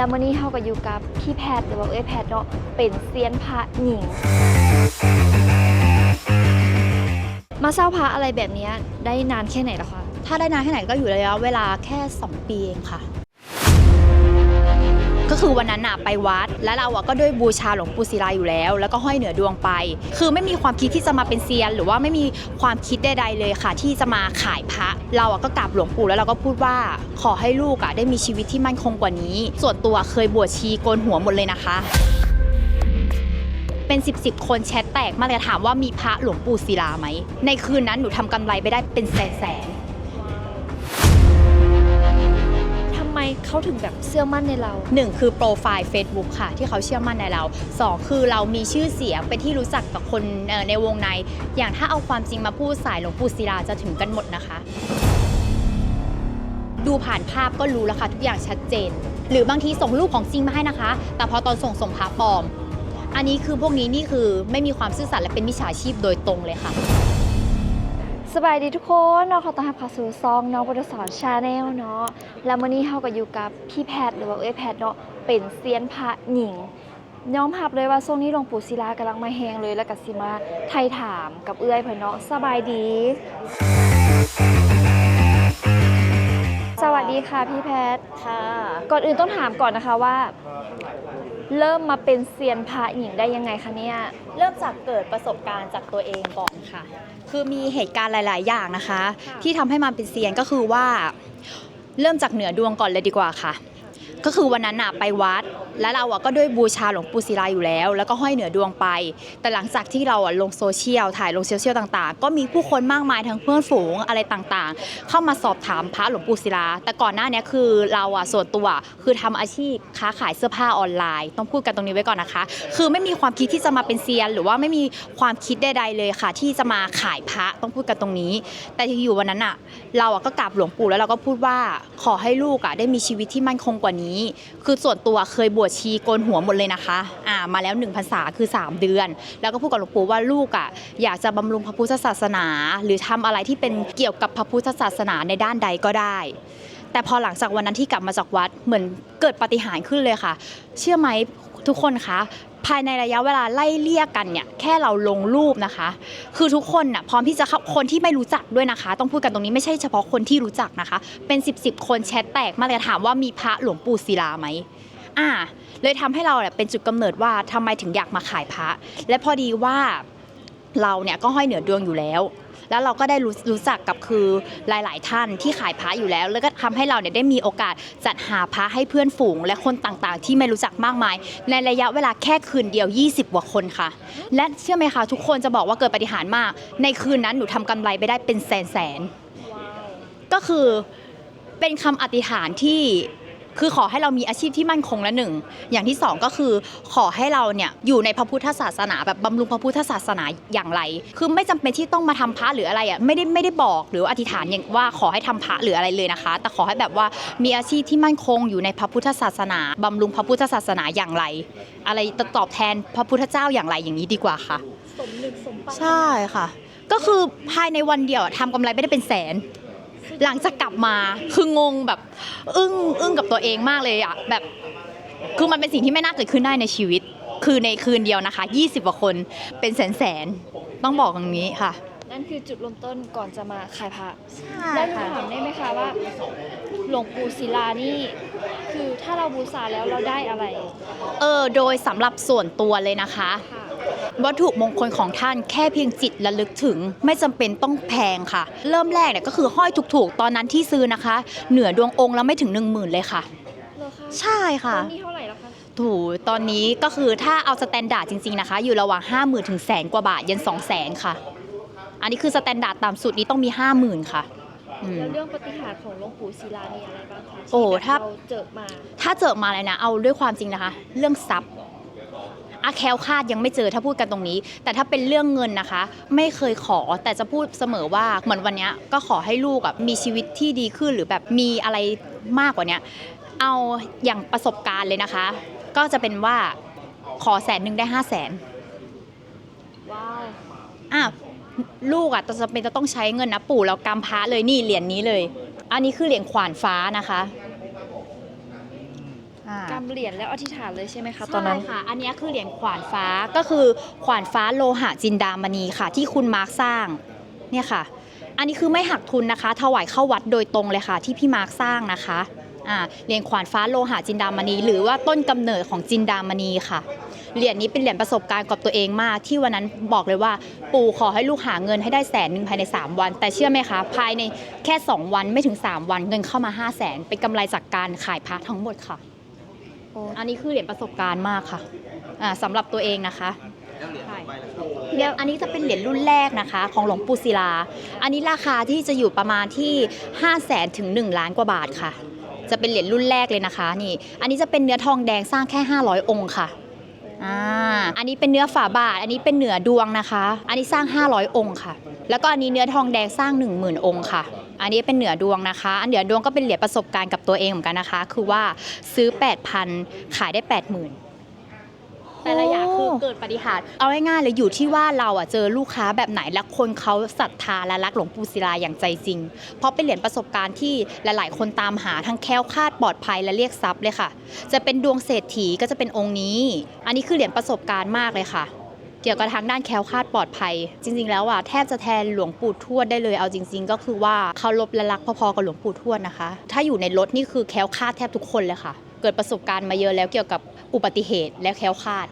แล้วมื่อนี้เฮาก็อยู่กับพี่แพทย์หรือว่าเอ้ยแพทย์เนาะเป็นเซียนพระหญิง มาเศร้าพระอะไรแบบเนี้ยได้นานแค่ไหนละคะถ้าได้นานแค่ไหนก็อยู่ระยะเวลาแค่ 2 ปีเองค่ะ ก็คือวันนั้นน่ะไปวัด แล้วเราอะก็ด้วยบูชาหลวงปู่ศิลาอยู่แล้ว แล้วก็ห้อยเหนือดวงไป คือไม่มีความคิดที่จะมาเป็นเซียน หรือว่าไม่มีความคิดใดๆเลยค่ะ ที่จะมาขายพระ เราอะก็กราบหลวงปู่แล้วเราก็พูดว่าขอให้ลูกอะได้มีชีวิตที่มั่นคงกว่านี้ ส่วนตัวเคยบวชชีโกนหัวหมดเลยนะคะเป็น 10บสคนแชทแตกมาเลยถามว่ามีพระหลวงปู่ศิลาไหม ในคืนนั้นหนูทำกำไรไปได้เป็นแสนแสน เขาถึงแบบเชื่อมั่นในเราหนึ่งคือโปรไฟล์ Facebook ค่ะ ที่เขาเชื่อมั่นในเราสองคือเรามีชื่อเสียงเป็นที่รู้จักกับคนในวงใน อย่างถ้าเอาความจริงมาพูดสายหลวงปู่ศิลาจะถึงกันหมดนะคะ ดูผ่านภาพก็รู้แล้วค่ะทุกอย่างชัดเจน หรือบางทีส่งรูปของจริงมาให้นะคะ แต่พอตอนส่งส่งพระปลอม อันนี้คือพวกนี้นี่คือไม่มีความซื่อสัตย์และเป็นมิจฉาชีพโดยตรงเลยค่ะ สบายดีทุกคนเนาะขอต้อนรับเข้าสู่ซองน้องพุทธสอนชาแนลเนาะแล้วมื้อนี้เฮาก็อยู่กับพี่แพทย์หรือว่าเอ้ยแพทย์เนาะเป็นเซียนพระหญิงยอมรับเลยว่าช่วงนี้หลวงปู่ศิลากำลังมาแฮงเลยแล้วก็สิมาไทยถามกับเอื้อยเพิ่นเนาะสบายดี สวัสดีค่ะพี่แพทย์ค่ะ ก่อนอื่นต้องถามก่อนนะคะว่า เริ่มมาเป็นเซียนพระหญิงได้ยังไงคะเนี่ย เริ่มจากเกิดประสบการณ์จากตัวเองก่อนค่ะ คือมีเหตุการณ์หลาย ๆ อย่างนะคะ ที่ทำให้มันเป็นเซียนก็คือว่า เริ่มจากเหนือดวงก่อนเลยดีกว่าค่ะ ก็คือวันนั้นน่ะไปวัด แล้วเราอะก็ด้วยบูชาหลวงปู่ศิลาอยู่แล้ว แล้วก็ห้อยเหนือดวงไป แต่หลังจากที่เราอะลงโซเชียลถ่ายลงโซเชียลต่างๆ ก็มีผู้คนมากมายทั้งเพื่อนฝูงอะไรต่างๆ เข้ามาสอบถามพระหลวงปู่ศิลา แต่ก่อนหน้านี้คือเราอะส่วนตัวคือทำอาชีพค้าขายเสื้อผ้าออนไลน์ ต้องพูดกันตรงนี้ไว้ก่อนนะคะ คือไม่มีความคิดที่จะมาเป็นเซียน หรือว่าไม่มีความคิดใดๆเลยค่ะ ที่จะมาขายพระต้องพูดกันตรงนี้ แต่ที่อยู่วันนั้นอะเราอะก็กราบหลวงปู่แล้วเราก็พูดว่าขอให้ลูกอะได้มีชีวิตที่มั่นคงกว่านี้คือส่วนตัวเคยบวชชีโกนหัวหมดเลยนะคะอ่ามาแล้ว1พรรษาคือ 3 เดือน แล้วก็พูดกับหลวงปู่ว่าลูกอะอยากจะบำรุงพระพุทธศาสนา หรือทำอะไรที่เป็นเกี่ยวกับพระพุทธศาสนาในด้านใดก็ได้ แต่พอหลังจากวันนั้นที่กลับมาจากวัดเหมือนเกิดปฏิหารขึ้นเลยค่ะ เชื่อไหมทุกคนคะ ภายในระยะเวลาไล่เลี่ยกันเนี่ยแค่เราลงรูปนะคะ คือทุกคนน่ะพร้อมที่จะเข้าคนที่ไม่รู้จักด้วยนะคะ ต้องพูดกันตรงนี้ไม่ใช่เฉพาะคนที่รู้จักนะคะ เป็น 10บสคนแชทแตกมาเลยถามว่ามีพระหลวงปู่ศิลาไหมอ่าเลยทำให้เราเนี่ยเป็นจุดกำเนิดว่าทำไมถึงอยากมาขายพระ และพอดีว่าเราเนี่ยก็ห้อยเหนือดวงอยู่แล้ว แล้วเราก็ได้รู้รู้จักกับคือหลาย ๆ ท่านที่ขายพระอยู่แล้ว แล้วก็ทำให้เราเนี่ยได้มีโอกาสจัดหาพระให้เพื่อนฝูง และคนต่างๆ ที่ไม่รู้จักมากมาย ในระยะเวลาแค่คืนเดียว 20กว่าคนค่ะ และเชื่อไหมคะทุกคนจะบอกว่าเกิดปาฏิหารมาก ในคืนนั้นหนูทำกำไรไปได้เป็นแสนแสนก็คือเป็นคำอธิษฐานที่ คือขอให้เรามีอาชีพที่มั่นคงและหนึ่ง อย่างที่สองก็คือขอให้เราเนี่ยอยู่ในพระพุทธศาสนาแบบบำรุงพระพุทธศาสนาอย่างไร คือไม่จำเป็นที่ต้องมาทำพระหรืออะไรอะไม่ได้ไม่ได้บอกหรืออธิษฐานอย่างว่าขอให้ทำพระหรืออะไรเลยนะคะ แต่ขอให้แบบว่ามีอาชีพที่มั่นคงอยู่ในพระพุทธศาสนาบำรุงพระพุทธศาสนาอย่างไร อะไรตอบแทนพระพุทธเจ้าอย่างไรอย่างนี้ดีกว่าค่ะ สมหนึ่งสมปังใช่ค่ะ ก็คือภายในวันเดียวอะทำกำไรไม่ได้เป็นแสน หลังจากกลับมาคืองงแบบ อึ้งอึ้งกับตัวเองมากเลยอะแบบคือมันเป็นสิ่งที่ไม่น่าเกิดขึ้นได้ในชีวิต คือในคืนเดียวนะคะ 20กว่าคนเป็นแสนแสนๆต้องบอกอย่างนี้ค่ะ นั่นคือจุดเริ่มต้นก่อนจะมาขายพระใช่ได้ถามได้ไหมคะว่า หลวงปู่ศิลานี่ คือถ้าเราบูชาแล้วเราได้อะไร เออโดยสำหรับส่วนตัวเลยนะคะ ค่ะ วัตถุมงคลของท่านแค่เพียงจิตระลึกถึง ไม่จำเป็นต้องแพงค่ะ เริ่มแรกเนี่ยก็คือห้อยถูกๆ ตอนนั้นที่ซื้อนะคะ เหนือดวงองค์แล้วไม่ถึง 1 0,000 เลยค่ะเหรอคะใช่ค่ะตอนนี้เท่าไหร่แล้วคะถูตอนนี้ก็คือถ้าเอาสแตนดาร์ดจริงๆนะคะ อยู่ระหว่าง 5 0,000 ถึงแสนกว่าบาทยัน2 0 0แสนค่ะ อันนี้คือสแตนดาร์ดต่ำสุดนี้ต้องมี 50,000 ค่ะอืมแล้วเรื่องปฏิหารย์ของหลวงปู่ศิลานี่อะไรบ้างคะโอ้ที่แบบถ้าเราเจอมา ถ้าเจอมาเลยนะ เอาด้วยความจริงนะคะ เรื่องทรัพย์ อาแคลคาดยังไม่เจอถ้าพูดกันตรงนี้ แต่ถ้าเป็นเรื่องเงินนะคะ ไม่เคยขอแต่จะพูดเสมอว่าเหมือนวันเนี้ยก็ขอให้ลูกอะมีชีวิตที่ดีขึ้นหรือแบบมีอะไรมากกว่าเนี้ยเอาอย่างประสบการณ์เลยนะคะ ก็จะเป็นว่าขอแสนหนึ่งได้ห้าแสนว้าวอะลูกอะจะเป็นจะต้องใช้เงินนะปู่เรากำพร้าเลยนี่เหรียญนี้เลย อันนี้คือเหรียญขวานฟ้านะคะอ่ากาม เหรียญแล้วอธิษฐานเลยใช่ไหมคะตอนนั้น ใช่ค่ะ อันเนี้ยคือเหรียญขวานฟ้าก็คือขวานฟ้าโลหะจินดามณีค่ะ ที่คุณมาร์คสร้างเนี่ยค่ะ อันนี้คือไม่หักทุนนะคะ ถวายเข้าวัดโดยตรงเลยค่ะ ที่พี่มาร์คสร้างนะคะอ่าเหรียญขวานฟ้าโลหะจินดามณี หรือว่าต้นกำเนิดของจินดามณีค่ะ เหรียญนี้เป็นเหรียญประสบการณ์กับตัวเองมาก ที่วันนั้นบอกเลยว่า ปู่ขอให้ลูกหาเงินให้ได้แสนหนึ่งภายใน 3 วัน แต่เชื่อไหมคะ ภายในแค่ 2 วันไม่ถึง 3 วันเงินเข้ามา 5 0 0แสนเป็นกำไรจากการขายพระทั้งหมดค่ะโอ้อันนี้คือเหรียญประสบการณ์มากค่ะอ่าสำหรับตัวเองนะคะแล้วเหรียญต่อไปล่ะครับเหรียญอันนี้จะเป็นเหรียญรุ่นแรกนะคะ ของหลวงปู่ศิลา อันนี้ราคาที่จะอยู่ประมาณที่ 5 0 0แสนถึง 1 ล้านกว่าบาทค่ะ จะเป็นเหรียญรุ่นแรกเลยนะคะนี่ อันนี้จะเป็นเนื้อทองแดงสร้างแค่ 500 องค์ค่ะอ่าอันนี้เป็นเนื้อฝาบาท อันนี้เป็นเหนือดวงนะคะ อันนี้สร้าง 500 องค์ค่ะ แล้วก็อันนี้เนื้อทองแดงสร้าง 10,000 องค์ค่ะ อันนี้เป็นเหนือดวงนะคะอันเหนือดวงก็เป็นเหรียญประสบการณ์กับตัวเองเหมือนกันนะคะ คือว่าซื้อ 8,000 ขายได้ 80,000 แต่ละอย่างคือเกิดปฏิหารย์เอาง่ายๆเลยอยู่ที่ว่าเราอะเจอลูกค้าแบบไหนและคนเขาศรัทธาและรักหลวงปู่ศิลาอย่างใจจริง เพราะเป็นเหรียญประสบการณ์ที่หลายๆ คนตามหาทั้งแคล้วคลาดปลอดภัยและเรียกทรัพย์เลยค่ะ จะเป็นดวงเศรษฐีก็จะเป็นองค์นี้ อันนี้คือเหรียญประสบการณ์มากเลยค่ะ เกี่ยวกับทางด้านแคล้วคลาดปลอดภัย จริง ๆ แล้วอะแทบจะแทนหลวงปู่ทวดได้เลยเอาจริง ๆ ก็คือว่าเคารพและรักพอๆกับหลวงปู่ทวดนะคะ ถ้าอยู่ในรถนี่คือแคล้วคลาดแทบทุกคนเลยค่ะ เกิดประสบการณ์มาเยอะแล้วเกี่ยวกับอุบัติเหตุและแคล้วคลาด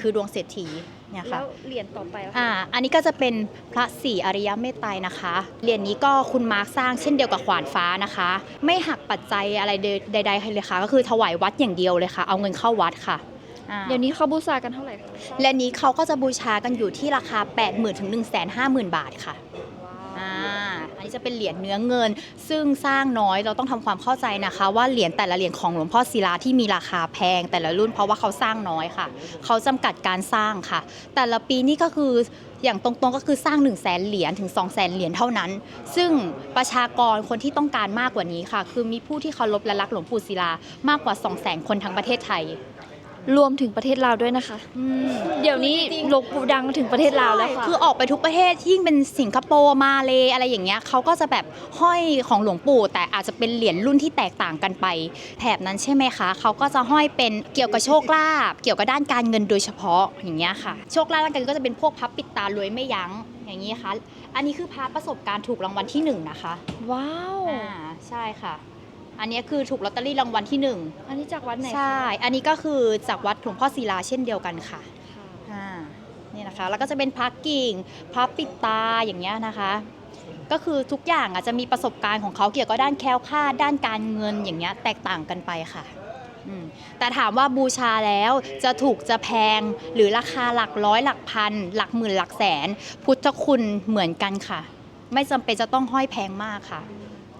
คือดวงเศรษฐีเนี่ยแล้ค่ะวเหรียญต่อไปล่ะคะอ่าอันนี้ก็จะเป็นพระศรีอริยเมตไตรนะคะเหรียญนี้ก็คุณมาร์คสร้างเช่นเดียวกับขวานฟ้านะคะ ไม่หักปัจจัยอะไรใดๆให้เลยค่ะก็คือถวายวัดอย่างเดียวเลยค่ะ เอาเงินเข้าวัดค่ะ อ่า เดี๋ยวนี้เขาบูชากันเท่าไหร่คะและนี้เขาก็จะบูชากันอยู่ที่ราคา 8 0,000ถึง150,000 บาทค่ะ อ่า อันนี้จะเป็นเหรียญเนื้อเงิน ซึ่งสร้างน้อยเราต้องทำความเข้าใจนะคะ ว่าเหรียญแต่ละเหรียญของหลวงพ่อศิลาที่มีราคาแพงแต่ละรุ่นเพราะว่าเขาสร้างน้อยค่ะ เขาจำกัดการสร้างค่ะ แต่ละปีนี่ก็คืออย่างตรงๆก็คือสร้าง1 0 0 0 0แสนเหรียญถึง 2 0 0แสนเหรียญเท่านั้น ซึ่งประชากรคนที่ต้องการมากกว่านี้ค่ะ คือมีผู้ที่เคารพและรักหลวงปู่ศิลามากกว่า 2 0 0แสนคนทั้งประเทศไทย รวมถึงประเทศลาวด้วยนะคะอืมเดี๋ยวนี้หลวงปู่ดังถึงประเทศลาวแล้วค่ะ คือออกไปทุกประเทศยิ่งเป็นสิงคโปร์มาเลอะไรอย่างเงี้ยเขาก็จะแบบห้อยของหลวงปู่ แต่อาจจะเป็นเหรียญรุ่นที่แตกต่างกันไปแถบนั้นใช่ไหมคะเขาก็จะห้อยเป็นเกี่ยวกับโชคลาภเกี่ยวกับด้านการเงินโดยเฉพาะอย่างเงี้ยค่ะ โชคลาภด้านการเงินก็จะเป็นพวกพับปิดตารวยไม่ยั้งอย่างนี้ค่ะอันนี้คือพาประสบการณ์ถูกรางวัลที่หนึ่งนะคะ ว้าวอ่าใช่ค่ะ อันนี้คือถูกลอตเตอรี่รางวัลที่หนึ่งอันนี้จากวัดไหนคะใช่ อันนี้ก็คือจากวัดหลวงพ่อศิลาเช่นเดียวกันค่ะค่ะอ่านี่นะคะ แล้วก็จะเป็นพักกิ่งพับปิดตาอย่างเงี้ยนะคะ ก็คือทุกอย่างอะจะมีประสบการณ์ของเขาเกี่ยวกับด้านแคล้วคลาดด้านการเงินอย่างเงี้ยแตกต่างกันไปค่ะอืมแต่ถามว่าบูชาแล้วจะถูกจะแพงหรือราคาหลักร้อยหลักพัน หลักหมื่นหลักแสน พุทธคุณเหมือนกันค่ะ ไม่จำเป็นจะต้องห้อยแพงมากค่ะ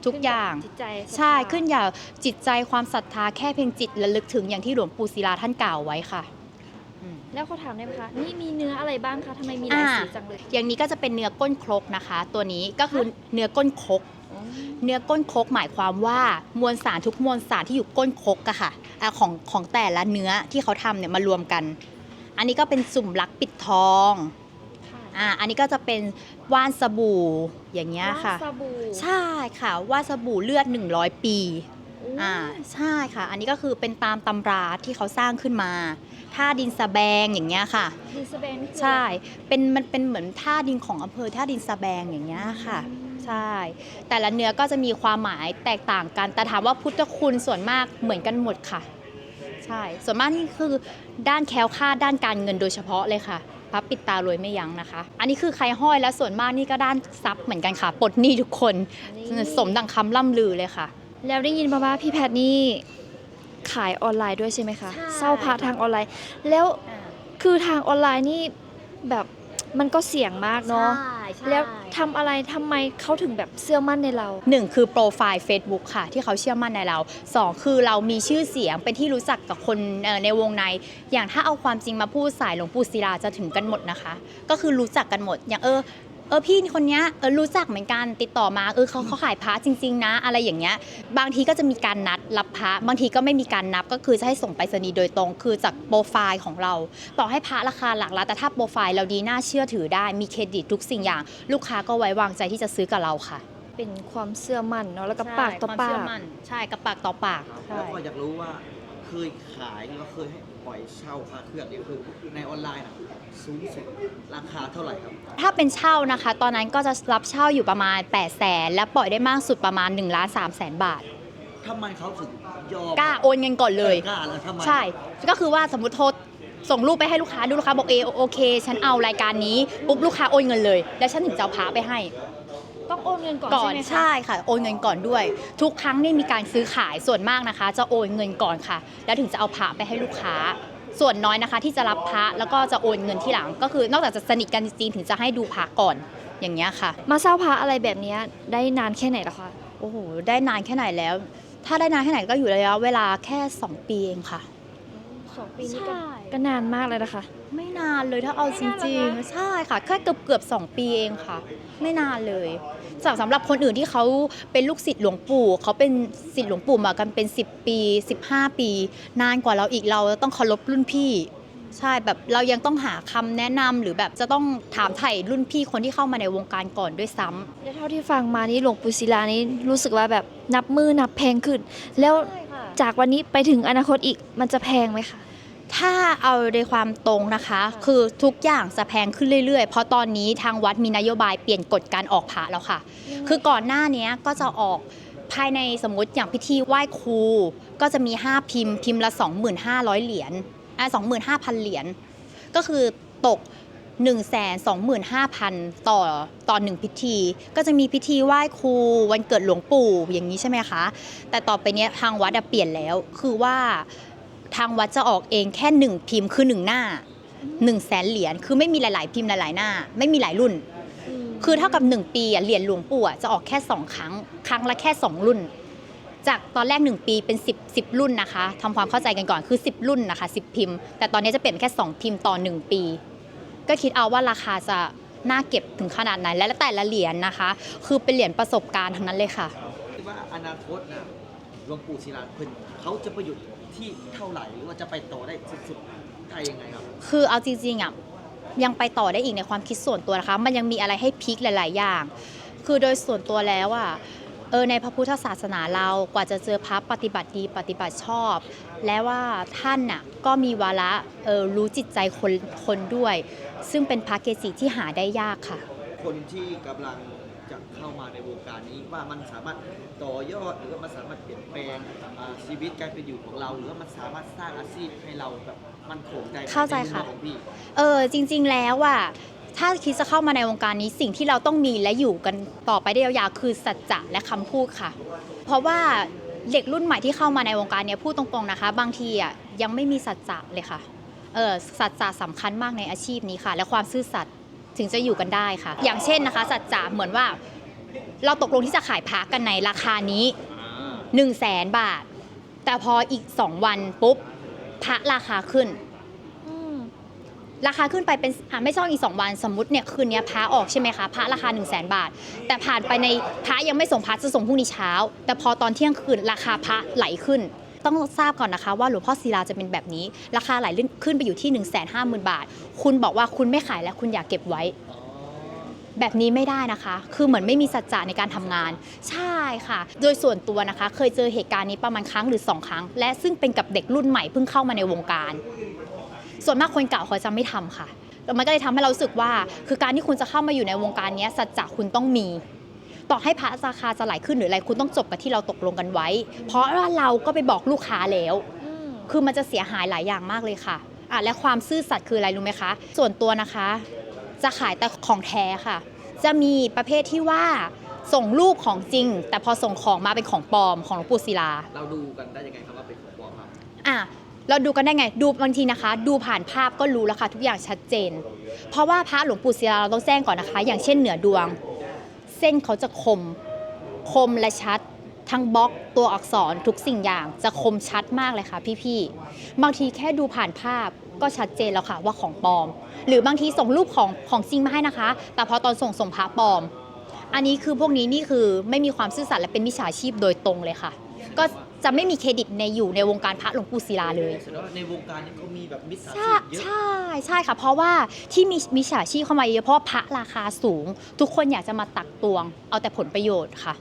ทุกอย่างจิตใจศรัทธาใช่ขึ้นอย่างจิตใจความศรัทธาแค่เพียงจิตระลึกถึงอย่างที่หลวงปู่ศิลาท่านกล่าวไว้ค่ะอืมแล้วเขาถามได้ไหมคะนี่มีเนื้ออะไรบ้างคะทำไมมีหลายอ่าสีจังเลยอย่างนี้ก็จะเป็นเนื้อก้นครกนะคะ ตัวนี้ก็คือเนื้อก้นครกเนื้อก้นครกหมายความว่ามวลสารทุกมวลสารที่อยู่ก้นครกอะค่ะอะของของแต่ละเนื้อที่เขาทำเนี่ยมารวมกัน อันนี้ก็เป็นสุ่มลักปิดทอง อ่าอันนี้ก็จะเป็นว่านสบู่อย่างเงี้ยค่ะวาซาบูใช่ค่ะว่านสบู่เลือด 100 ปีอู้อ่าใช่ค่ะ อันนี้ก็คือเป็นตามตำราที่เขาสร้างขึ้นมาท่าดินสะแบงอย่างเงี้ยค่ะ ดินสเบนนี่คือใช่เป็นมันเป็นเหมือนท่าดินของอำเภอท่าดินสะแบงอย่างเงี้ยค่ะ ใช่ แต่ละเนื้อก็จะมีความหมายแตกต่างกัน แต่ถามว่าพุทธคุณส่วนมากเหมือนกันหมดค่ะ ใช่ ส่วนมากนี่คือด้านแคล้วคลาดด้านการเงินโดยเฉพาะเลยค่ะ พระปิดตารวยไม่ยั้งนะคะ อันนี้คือใครห้อยแล้วส่วนมากนี่ก็ด้านทรัพย์เหมือนกันค่ะปลดหนี้ทุกคนนี่สมดังคำล่ำลือเลยค่ะ แล้วได้ยินมาว่าพี่แพทย์นี่ขายออนไลน์ด้วยใช่ไหมคะใช่เศร้าพระทางออนไลน์ แล้วคือทางออนไลน์นี่แบบ มันก็เสี่ยงมากเนาะใช่ใช่แล้วทำอะไรทำไมเขาถึงแบบเชื่อมั่นในเรา หนึ่งคือโปรไฟล์ Facebook ค่ะ ที่เขาเชื่อมั่นในเราสองคือเรามีชื่อเสียงเป็นที่รู้จักกับคนเอ่อในวงใน อย่างถ้าเอาความจริงมาพูดสายหลวงปู่ศิลาจะถึงกันหมดนะคะ ก็คือรู้จักกันหมดอย่างเออเออพี่คนเนี้ยเออรู้จักเหมือนกันติดต่อมาเออเขาเขาขายพระจริง ๆ นะ อะไรอย่างเงี้ยบางทีก็จะมีการนัดรับพระบางทีก็ไม่มีการนับก็คือจะให้ส่งไปรษณีย์โดยตรง คือจากโปรไฟล์ของเรา ต่อให้พระราคาหลักล้านแต่ถ้าโปรไฟล์เราดีน่าเชื่อถือได้มีเครดิตทุกสิ่งอย่าง ลูกค้าก็ไว้วางใจที่จะซื้อกับเราค่ะเป็นความเชื่อมั่นเนาะแล้วก็ปากต่อใช่ควมปาเชื่อกมั่นใช่กับปากต่อปากใช่แล้วก็อยากรู้ว่าคเคยขายหรือว่าเคยให้ปล่อยเช่าพระเครื่องเนี่ยคือในออนไลน์นะ สูงสุดราคาเท่าไหร่ครับ ถ้าเป็นเช่านะคะ ตอนนั้นก็จะรับเช่าอยู่ประมาณ 8 0 0แสนและปล่อยได้มากสุดประมาณ1ล้าน3แสนบาท ทำไมเขาถึงยอมกล้าโอนเงินก่อนเลย กล้าเลยทำไมใช่ ก็คือว่าสมมติโทรส่งรูปไปให้ลูกค้าดูลูกค้าบอกเอโอเค ฉันเอารายการนี้ปุ๊บลูกค้าโอนเงินเลย แล้วฉันถึงจะเอาพระไปให้ ต้องโอนเงินก่อนก่อใช่นไหมคะ ใช่ค่ะ โอนเงินก่อนด้วย ทุกครั้งนี่มีการซื้อขายส่วนมากนะคะ จะโอนเงินก่อนค่ะ แล้วถึงจะเอาพระไปให้ลูกค้า ส่วนน้อยนะคะ ที่จะรับพระแล้วก็จะโอนเงินที่หลัง ก็คือนอกจากจะสนิทกันจริงๆถึงจะให้ดูพระก่อนอย่างเงี้ยค่ะ มาเช่าพระอะไรแบบเนี้ยได้นานแค่ไหนแล้วคะโอ้โหได้นานแค่ไหนแล้ว ถ้าได้นานแค่ไหนก็อยู่ระยะเวลาแค่ 2 ปีเองค่ะ สองปีนี้ใช่ ก็นานมากเลยนะคะ ไม่นานเลยถ้าเอาจไม่นานริงเหรอคะๆใช่ค่ะแค่เกือบเกือบๆสองปีเองค่ะ ไม่นานเลย สำสำหรับคนอื่นที่เขาเป็นลูกศิษย์หลวงปู่เขาเป็นศิษย์หลวงปู่มากันเป็น 10 ปี 15 ปี นานกว่าเราอีกเราต้องเคารพรุ่นพี่ ใช่แบบเรายังต้องหาคำแนะนำหรือแบบจะต้องถามไถ่รุ่นพี่คนที่เข้ามาในวงการก่อนด้วยซ้ำ แล้วเท่าที่ฟังมานี่หลวงปู่ศิลานี่รู้สึกว่าแบบนับมือนับแพงขึ้น แล้วจากวันนี้ไปถึงอนาคตอีกมันจะแพงไหมคะ ถ้าเอาในความตรงนะคะ คือทุกอย่างจะแพงขึ้นเรื่อยๆ เพราะตอนนี้ทางวัดมีนโยบายเปลี่ยนกฎการออกพระแล้วค่ะ คือก่อนหน้านี้ก็จะออกภายในสมมติอย่างพิธีไหว้ครู ก็จะมี 5 พิมพ์ พิมพ์ละ 25,000เหรียญอะ25,000 เหรียญก็คือตก 1 2 5 0 0 0 ต่อต่อหนึ่งพิธี ก็จะมีพิธีไหว้ครูวันเกิดหลวงปู่อย่างนี้ใช่ไหมคะ แต่ต่อไปเนี้ยทางวัดอะเปลี่ยนแล้วคือว่า ทางวัดจะออกเองแค่หนึ่งพิมพ์คือหนึ่งหน้า1นึ่งแสนเหรียญคือไม่มีหลาย ๆ พิมพ์หลาย ๆ หน้า ไม่มีหลายรุ่น คือเท่ากับ1ปีเหรียญหลวงปู่จะออกแค่2ครั้ง ครั้งละแค่2รุ่น จากตอนแรก1ปีเป็น10 10รุ่นนะคะทำความเข้าใจกันก่อนคือ10รุ่นนะคะ10พิมพ์ แต่ตอนนี้จะเปลี่ยนเป็นแค่2พิมพ์ต่อ1ปี ก็คิดเอาว่าราคาจะน่าเก็บถึงขนาดไหนและแต่ละเหรียญนะคะ คือเป็นเหรียญประสบการณ์ทั้งนั้นเลยค่ะคิดว่าอนาคตนะหลวงปู่ศิลาเพิ่นเขาจะประยุทธ์ ที่เท่าไหร่หรือว่าจะไปต่อได้สุดๆได้ยังไงครับ คือเอาจริงๆอะยังไปต่อได้อีกในความคิดส่วนตัวนะคะ มันยังมีอะไรให้พลิกหลาย ๆ อย่าง คือโดยส่วนตัวแล้วอะเออในพระพุทธศาสนาเรากว่าจะเจอพระปฏิบัติดีปฏิบัติชอบ และว่าท่านน่ะก็มีวาระเออรู้จิตใจคนคนด้วย ซึ่งเป็นพระเกจิที่หาได้ยากค่ะ คนที่กำลัง การนี้ว่ามันสามารถต่อยอดหรือว่ามันสามารถเปลี่ยนแปลงอ่าชีวิตการเป็นอยู่ของเรา หรือว่ามันสามารถสร้างอาชีพให้เราแบบมันคงได้ไหมเข้าใจค่ะนมุมมองของพี่เออจริง ๆ แล้วอะถ้าคิดจะเข้ามาในวงการนี้สิ่งที่เราต้องมีและอยู่กันต่อไปได้ยาวๆคือสัจจะและคำพูดค่ะ เพราะว่าเด็กรุ่นใหม่ที่เข้ามาในวงการเนี้ยพูดตรงๆนะคะ บางทีอะยังไม่มีสัจจะเลยค่ะเออสัจจะสำคัญมากในอาชีพนี้ค่ะ และความซื่อสัตย์ถึงจะอยู่กันได้ค่ะ อย่างเช่นนะคะ สัจจะเหมือนว่า เราตกลงที่จะขายพักกันในราคานี้1 0 0 0 0แสนบาท แต่พออีก 2 วันปุ๊บพระราคาขึ้น ราคาขึ้นไปเป็นอะไม่ช่องอีก 2 วันสมมติเนี่ยคืนเนี้ยพระออกใช่ไหมคะพระราคา 1 0 0 0 0แบาท แต่ผ่านไปในพระยังไม่ส่งพระจะส่งพรุ่งนี้เช้า แต่พอตอนเที่ยงคืนราคาพระไหลขึ้นต้องทราบก่อนนะคะว่าหลวงพ่อศิลาจะเป็นแบบนี้ ราคาไหลขึ้นไปอยู่ที่ 1 5 0 0 0 0 บาท คุณบอกว่าคุณไม่ขายแล้วคุณอยากเก็บไว้ แบบนี้ไม่ได้นะคะ คือเหมือนไม่มีสัจจะในการทำงาน ใช่ค่ะ โดยส่วนตัวนะคะ เคยเจอเหตุการณ์นี้ประมาณครั้งหรือ 2 ครั้ง และซึ่งเป็นกับเด็กรุ่นใหม่เพิ่งเข้ามาในวงการ ส่วนมากคนเก่าเขาจะไม่ทำค่ะแล้วมันก็เลยทำให้เราสึกว่า คือการที่คุณจะเข้ามาอยู่ในวงการนี้สัจจะคุณต้องมี ต่อให้พระราคาจะไหลขึ้นหรืออะไรคุณต้องจบกับที่เราตกลงกันไว้ เพราะว่าเราก็ไปบอกลูกค้าแล้ว คือมันจะเสียหายหลายอย่างมากเลยค่ะอะและความซื่อสัตย์คืออะไรรู้ไหมคะ ส่วนตัวนะคะ จะขายแต่ของแท้ค่ะ จะมีประเภทที่ว่าส่งรูปของจริง แต่พอส่งของมาเป็นของปลอมของหลวงปู่ศิลา เราดูกันได้ยังไงครับว่าเป็นของปลอมครับอะเราดูกันได้ไงดูบางทีนะคะ ดูผ่านภาพก็รู้แล้วค่ะทุกอย่างชัดเจน เพราะว่าพระหลวงปู่ศิลาเราต้องแจ้งก่อนนะคะ อย่างเช่นเหนือดวง เส้นเขาจะคมคมและชัดทั้งบล็อกตัวอักษรทุกสิ่งอย่างจะคมชัดมากเลยค่ะพี่ๆบางทีแค่ดูผ่านภาพ ก็ชัดเจนแล้วค่ะว่าของปลอม หรือบางทีส่งรูปของของจริงมาให้นะคะ แต่พอตอนส่งส่งพระปลอม อันนี้คือพวกนี้นี่คือไม่มีความซื่อสัตย์และเป็นมิจฉาชีพโดยตรงเลยค่ะ ก็จะไม่มีเครดิตในอยู่ในวงการพระหลวงปู่ศิลาเลยแสดงว่าในวงการนี้เขามีแบบมิจฉาชีใช่พเยอะใช่ใช่ค่ะ เพราะว่าที่มีมิจฉาชีพเข้ามาเยอะเพราะว่าพระราคาสูง ทุกคนอยากจะมาตักตวง เอาแต่ผลประโยชน์ค่ะ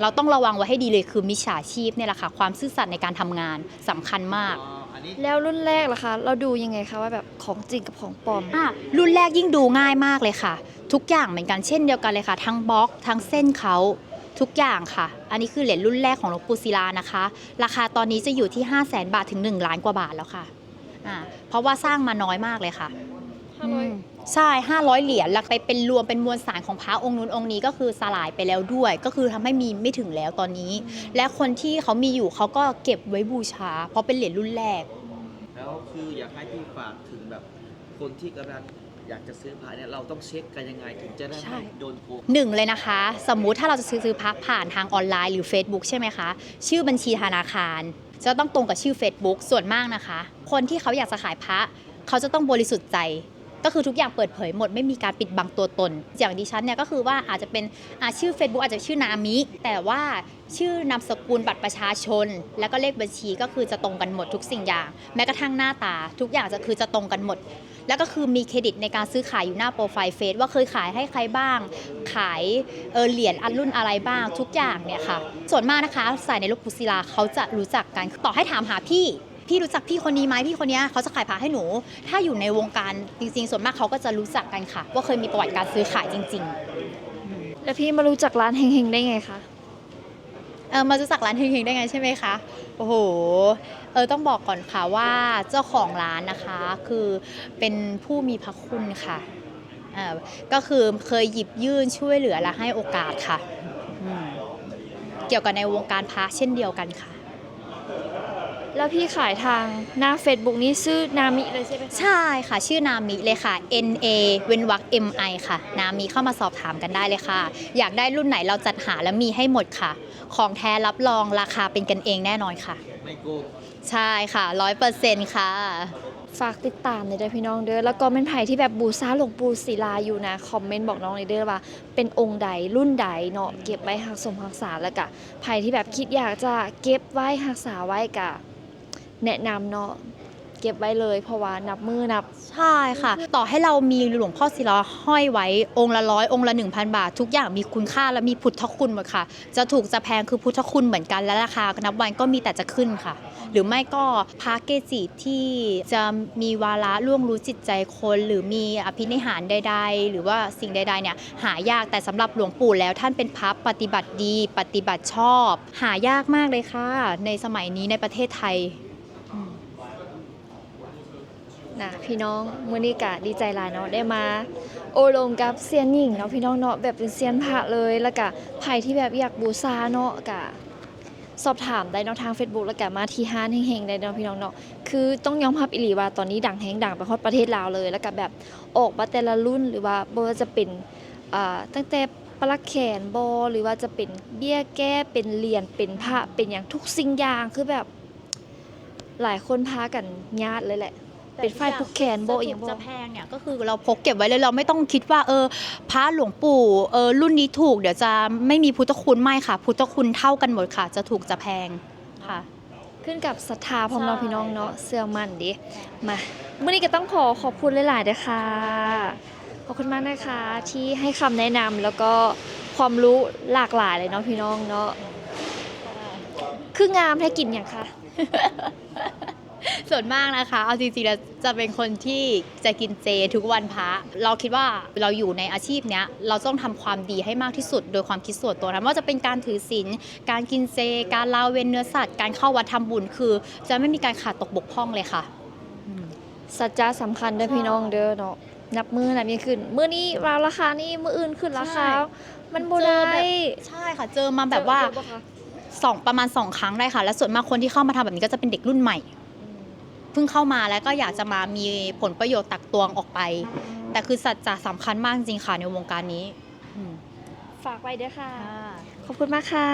เราต้องระวังไว้ให้ดีเลยคือมิจฉาชีพเนี่ยแหละค่ะความซื่อสัตย์ในการทำงานสำคัญมาก อ๋ออันนี้ แล้วรุ่นแรกล่ะคะ เราดูยังไงคะว่าแบบของจริงกับของปลอม อะรุ่นแรกยิ่งดูง่ายมากเลยค่ะ ทุกอย่างเหมือนกันเช่นเดียวกันเลยค่ะ ทั้งบล็อกทั้งเส้นเขาทุกอย่างค่ะ อันนี้คือเหรียญรุ่นแรกของหลวงปู่ศิลานะคะ ราคาตอนนี้จะอยู่ที่ 5 0 0แสนบาทถึง 1 ล้านกว่าบาทแล้วค่ะอ่าเพราะว่าสร้างมาน้อยมากเลยค่ะห้าร้อยอืม ใช่ 500 เหรียญแล้วไปเป็นรวมเป็นมวลสารของพระองค์นู้นองค์นี้ก็คือสลายไปแล้วด้วย ก็คือทำให้มีไม่ถึงแล้วตอนนี้ และคนที่เขามีอยู่เขาก็เก็บไว้บูชา เพราะเป็นเหรียญรุ่นแรก แล้วคืออยากให้พี่ฝากถึงแบบคนที่กำลังอยากจะซื้อพระเนี่ยเราต้องเช็คกันยังไงถึงจะได้ใช่ ไม่โดนโกง หนึ่งเลยนะคะ สมมุติถ้าเราจะซื้อซื้อพักผ่านทางออนไลน์หรือ Facebook ใช่ไหมคะ ชื่อบัญชีธนาคาร จะต้องตรงกับชื่อ Facebook ส่วนมากนะคะ คนที่เขาอยากจะขายพระ เขาจะต้องบริสุทธิ์ใจ ก็คือทุกอย่างเปิดเผยหมดไม่มีการปิดบังตัวตน อย่างดิฉันเนี่ยก็คือว่าอาจจะเป็นชื่อ Facebook อาจจะชื่อนามิ แต่ว่าชื่อนามสกุลบัตรประชาชน แล้วก็เลขบัญชีก็คือจะตรงกันหมดทุกสิ่งอย่าง แม้กระทั่งหน้าตา ทุกอย่างจะคือจะตรงกันหมด แล้วก็คือมีเครดิตในการซื้อขายอยู่หน้าโปรไฟล์เฟซว่าเคยขายให้ใครบ้าง ขายเออเหรียญอันรุ่นอะไรบ้าง ทุกอย่างเนี่ยค่ะ ส่วนมากนะคะสายในลูกปุศิลาเขาจะรู้จักกันต่อให้ถามหาพี่ พี่รู้จักพี่คนนี้ไหมพี่คนเนี้ยเขาจะขายพาให้หนู ถ้าอยู่ในวงการจริงๆ ส่วนมากเขาก็จะรู้จักกันค่ะ ว่าเคยมีประวัติการซื้อขายจริง ๆ แล้วพี่มารู้จักร้านเฮงๆได้ไงคะเออมารู้จักร้านเฮงๆได้ไงใช่ไหมคะโอ้โหเออต้องบอกก่อนค่ะว่าเจ้าของร้านนะคะ คือเป็นผู้มีพระคุณค่ะเออก็คือเคยหยิบยื่นช่วยเหลือและให้โอกาสค่ะอืมเกี่ยวกับในวงการพระเช่นเดียวกันค่ะ แล้วพี่ขายทางหน้า Facebook นี้ชื่อนามิเลยใช่ไหมคะใช่ค่ะ ชื่อนามิเลยค่ะ N A เว้นวรรค M I ค่ะ นามิเข้ามาสอบถามกันได้เลยค่ะ อยากได้รุ่นไหนเราจัดหาและมีให้หมดค่ะ ของแท้รับรองราคาเป็นกันเองแน่นอนค่ะ ไม่โกงใช่ค่ะร้อยเปอร์เซ็นต์ค่ะ ฝากติดตามในอยเด้อพี่น้องเด้อแล้วก็เป็นไผ่ที่แบบบูชาหลวงปู่ศิลาอยู่นะ คอมเมนต์บอกน้องในอยเด้อว่า เป็นองค์ใดรุ่นใดเนาะเก็บไว้หักสมหักษาแล้วก็ไผ่ที่แบบคิดอยากจะเก็บไว้หักษาไว้กะ แนะนำเนาะเก็บไว้เลยเพราะว่านับมือนับ ใช่ค่ะ ต่อให้เรามีหลวงพ่อศิลาห้อยไว้ องค์ละร้อยองค์ละ 1,000 บาท ทุกอย่างมีคุณค่าและมีพุทธคุณหมดค่ะ จะถูกจะแพงคือพุทธคุณเหมือนกันและราคานับวันก็มีแต่จะขึ้นค่ะ หรือไม่ก็พระเกจิที่จะมีวาระล่วงรู้จิตใจคน หรือมีอภินิหารใด ๆ หรือว่าสิ่งใดๆเนี่ยหายากแต่สำหรับหลวงปู่แล้วท่านเป็นพระปฏิบัติดี ปฏิบัติชอบ หายากมากเลยค่ะ ในสมัยนี้ในประเทศไทย นะพี่น้องมือนี้กะดีใจหลายเนาะได้มา โอลงกับเซียนหญิงเนาะพี่น้องเนาะแบบเป็นเซียนพระเลยแล้วก็ไผ่ที่แบบอยากบูชาเนาะกะสอบถามได้เนาะทาง Facebook แล้วก็มาที่ห้านเฮงๆได้เนาะพี่น้องเนาะคือต้องยอมรับอีหลีว่าตอนนี้ดังแฮงดังไปฮอดประเทศลาวเลย แล้วก็แบบออกมาแต่ละรุ่นหรือว่าบ่ว่าจะเป็นอ่าตั้งแต่ปลักแขนบอหรือว่าจะเป็นเบี้ยแก้เป็นเหรียญเป็นพระเป็นอย่างทุกสิ่งอย่างคือแบบหลายคนพากันญาติเลยแหละ เป็นไฟผูกแขนโบอีกจะบ่จะแพงเนี่ยก็คือเราพกเก็บไว้เลยเราไม่ต้องคิดว่า เออพระหลวงปู่เออรุ่นนี้ถูก เดี๋ยวจะไม่มีพุทธคุณไม่ค่ะ พุทธคุณเท่ากันหมดค่ะ จะถูกจะแพงค่ะ ขึ้นกับศรัทธาพร้อมใช่เราพี่น้องเนาะเสื้อมั่นดิมาเมื่อนี้ก็ต้องขอขอบคุณหลายๆนะคะขอบคุณมากนะคะที่ให้คำแนะนำแล้วก็ความรู้หลากหลายเลยเนาะพี่น้องเนาะคืองามให้กินอย่างคะ ส่วนมากนะคะ เอาจริงๆแล้วจะเป็นคนที่จะกินเจทุกวันพระ เราคิดว่าเราอยู่ในอาชีพเนี้ยเราต้องทำความดีให้มากที่สุด โดยความคิดส่วนตัวนะไม่ว่าจะเป็นการถือศีล การกินเจ การลาเว้นเนื้อสัตว์ การเข้าวัดทำบุญคือ จะไม่มีการขาดตกบกพร่องเลยค่ะอืมสัจจะสำคัญเด้อพี่น้องเด้อเนาะนับมือนับยังขึ้น มื้อนี้เราราคานี่มื้ออื่นขึ้นราคาใช่มันบ่ได้เจอแบบใช่ค่ะ เจอมาแบบว่าเจอบ่คะสองประมาณสองครั้งได้ค่ะ และส่วนมากคนที่เข้ามาทำแบบนี้ก็จะเป็นเด็กรุ่นใหม่ เพิ่งเข้ามาแล้วก็อยากจะมามีผลประโยชน์ตักตวงออกไป แต่คือสัจจะสำคัญมากจริงค่ะในวงการนี้ ฝากไว้ด้วยค่ะ ขอบคุณมากค่ะ